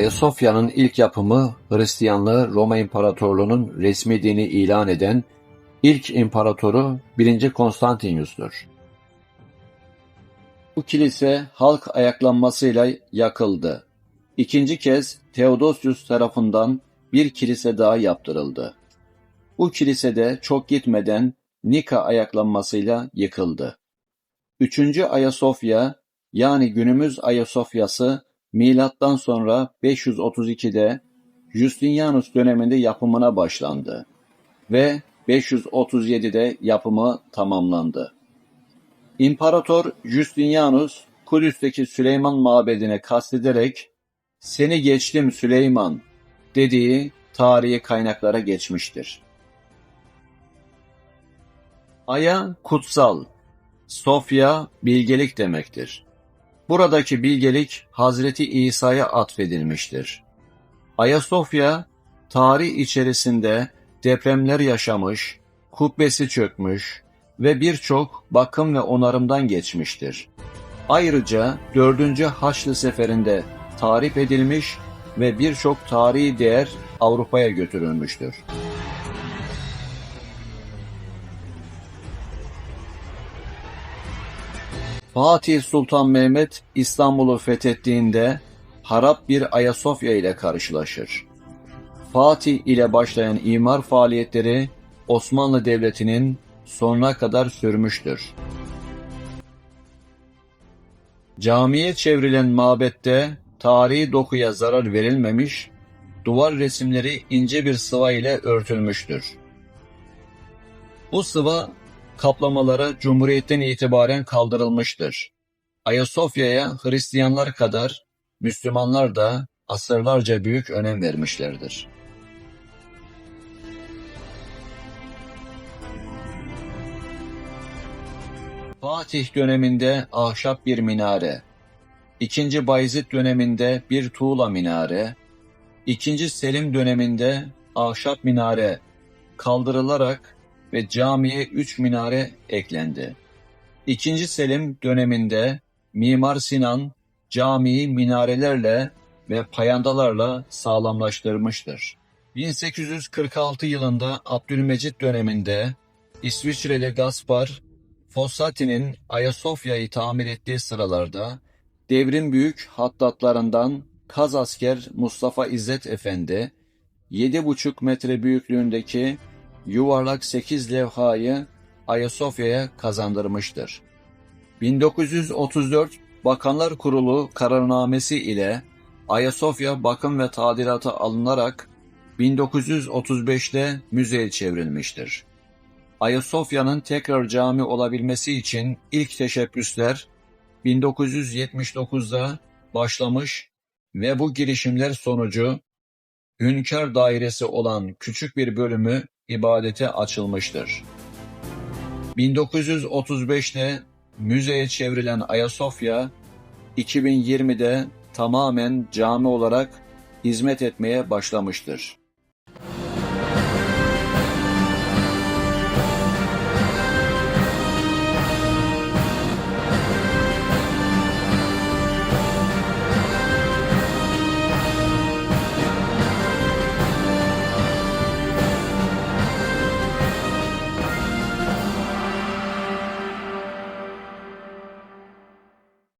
Ayasofya'nın ilk yapımı Hristiyanlığı Roma İmparatorluğu'nun resmi dini ilan eden ilk imparatoru 1. Konstantinyus'tur. Bu kilise halk ayaklanmasıyla yakıldı. İkinci kez Theodosius tarafından bir kilise daha yaptırıldı. Bu kilisede çok gitmeden Nika ayaklanmasıyla yıkıldı. Üçüncü Ayasofya yani günümüz Ayasofya'sı milattan sonra 532'de Justinianus döneminde yapımına başlandı ve 537'de yapımı tamamlandı. İmparator Justinianus Kudüs'teki Süleyman Mabedi'ne kastederek "Seni geçtim Süleyman" dediği tarihi kaynaklara geçmiştir. Aya kutsal, Sofya bilgelik demektir. Buradaki bilgelik Hazreti İsa'ya atfedilmiştir. Ayasofya tarih içerisinde depremler yaşamış, kubbesi çökmüş ve birçok bakım ve onarımdan geçmiştir. Ayrıca 4. Haçlı Seferi'nde tarif edilmiş ve birçok tarihi değer Avrupa'ya götürülmüştür. Fatih Sultan Mehmet İstanbul'u fethettiğinde harap bir Ayasofya ile karşılaşır. Fatih ile başlayan imar faaliyetleri Osmanlı Devleti'nin sonuna kadar sürmüştür. Camiye çevrilen mabette tarihi dokuya zarar verilmemiş, duvar resimleri ince bir sıva ile örtülmüştür. Bu sıva kaplamalara Cumhuriyet'ten itibaren kaldırılmıştır. Ayasofya'ya Hristiyanlar kadar Müslümanlar da asırlarca büyük önem vermişlerdir. Fatih döneminde ahşap bir minare, İkinci Bayezid döneminde bir tuğla minare, İkinci Selim döneminde ahşap minare kaldırılarak ve camiye üç minare eklendi. İkinci Selim döneminde Mimar Sinan camiyi minarelerle ve payandalarla sağlamlaştırmıştır. 1846 yılında Abdülmecit döneminde İsviçreli Gaspar Fossati'nin Ayasofya'yı tamir ettiği sıralarda devrin büyük hattatlarından Kaz asker Mustafa İzzet Efendi 7,5 metre büyüklüğündeki yuvarlak 8 levhayı Ayasofya'ya kazandırmıştır. 1934 Bakanlar Kurulu kararnamesi ile Ayasofya bakım ve tadilata alınarak 1935'te müzeye çevrilmiştir. Ayasofya'nın tekrar cami olabilmesi için ilk teşebbüsler 1979'da başlamış ve bu girişimler sonucu Hünkar dairesi olan küçük bir bölümü ibadete açılmıştır. 1935'te müzeye çevrilen Ayasofya 2020'de tamamen cami olarak hizmet etmeye başlamıştır.